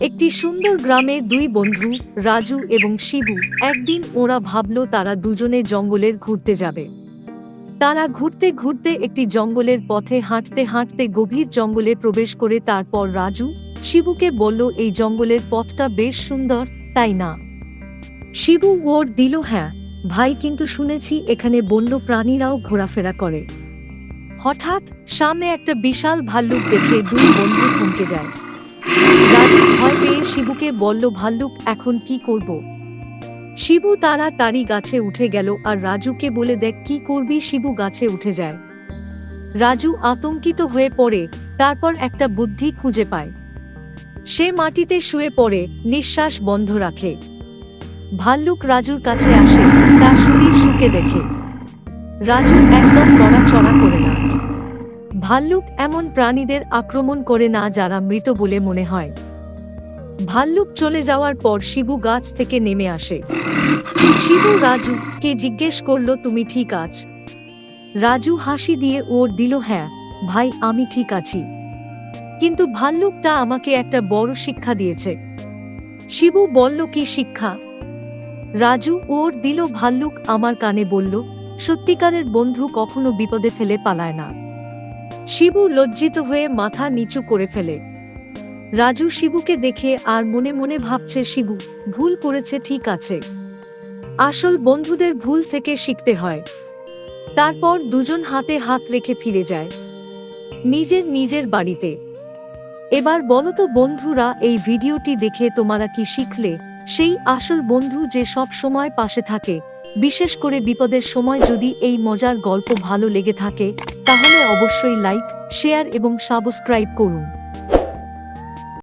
একটি সুন্দর গ্রামে দুই বন্ধু, রাজু এবং শিবু, একদিন ওরা ভাবল তারা দুজনে জঙ্গলের ঘুরতে যাবে। তারা ঘুরতে ঘুরতে একটি জঙ্গলের পথে হাঁটতে হাঁটতে গভীর জঙ্গলে প্রবেশ করে তারপর রাজু শিবুকে বলল, এই জঙ্গলের পথটা বেশ সুন্দর, তাই না? শিবু ওর দিল হ্যাঁ ভাই কিন্তু শুনেছি এখানে বন্য প্রাণীরাও ঘোরাফেরা করে। হঠাৎ সামনে একটা বিশাল ভাল্লুক দেখে দুই বন্ধু থমকে যায়। রাজু শিবুকে বলল, ভাল্লুক, এখন কি করব? শিবু তাড়াতাড়ি গাছে উঠে গেল আর রাজুকে বলে, দেখ, কি করবি? শিবু গাছে উঠে যায়। রাজু আতঙ্কিত হয়ে পড়ে, তারপর একটা বুদ্ধি খুঁজে পায়। সে মাটিতে শুয়ে পড়ে, নিঃশ্বাস বন্ধ রাখে। ভাল্লুক রাজুর কাছে আসে তার শরীর শুকে দেখে। রাজু একদম নড়াচড়া করে না। ভাল্লুক এমন প্রাণীদের আক্রমণ করে না যারা মৃত বলে মনে হয়। ভাল্লুক চলে যাওয়ার পর শিবু গাছ থেকে নেমে আসে। শিবু, রাজু, কে জিজ্ঞেস করল, তুমি ঠিক আছ? রাজু হাসি দিয়ে ওর দিল হ্যাঁ ভাই, আমি ঠিক আছি। কিন্তু ভাল্লুকটা আমাকে একটা বড় শিক্ষা দিয়েছে। শিবু বলল, কি শিক্ষা? রাজু ওর দিল, ভাল্লুক আমার কানে বলল, সত্যিকারের বন্ধু কখনো বিপদে ফেলে পালায় না। শিবু লজ্জিত হয়ে মাথা নিচু করে ফেলে। রাজু শিবুকে দেখে আর মনে মনে ভাবছে, শিবু, ভুল করেছে, ঠিক আছে। আসল বন্ধুদের ভুল থেকে শিখতে হয়। তারপর দুজন হাতে হাত রেখে ফিরে যায়। নিজের নিজের বাড়িতে। এবার বলো তো বন্ধুরা, এই ভিডিওটি দেখে তোমারা কি শিখলে? সেই আসল বন্ধু যে সব সময় পাশে থাকে। বিশেষ করে বিপদের সময় যদি এই মজার গল্প ভালো লেগে থাকে, তাহলে অবশ্যই লাইক, শেয়ার এবং সাবস্ক্রাইব করুন।